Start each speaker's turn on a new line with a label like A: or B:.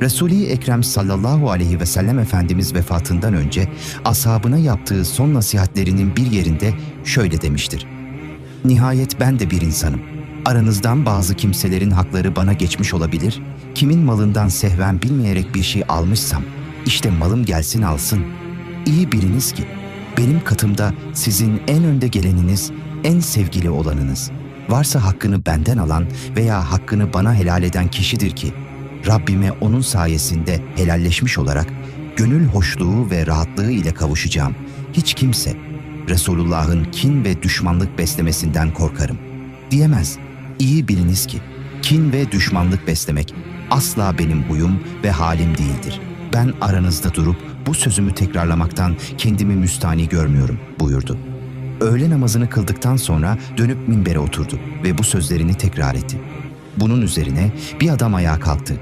A: Resul-i Ekrem sallallahu aleyhi ve sellem Efendimiz vefatından önce ashabına yaptığı son nasihatlerinin bir yerinde şöyle demiştir. Nihayet ben de bir insanım. Aranızdan bazı kimselerin hakları bana geçmiş olabilir. Kimin malından sehven bilmeyerek bir şey almışsam, işte malım gelsin alsın. İyi biliniz ki, benim katımda sizin en önde geleniniz, en sevgili olanınız. Varsa hakkını benden alan veya hakkını bana helal eden kişidir ki, Rabbime onun sayesinde helalleşmiş olarak gönül hoşluğu ve rahatlığı ile kavuşacağım. Hiç kimse Resulullah'ın kin ve düşmanlık beslemesinden korkarım. Diyemez. İyi biliniz ki kin ve düşmanlık beslemek asla benim huyum ve halim değildir. Ben aranızda durup bu sözümü tekrarlamaktan kendimi müstani görmüyorum buyurdu. Öğle namazını kıldıktan sonra dönüp minbere oturdu ve bu sözlerini tekrar etti. Bunun üzerine bir adam ayağa kalktı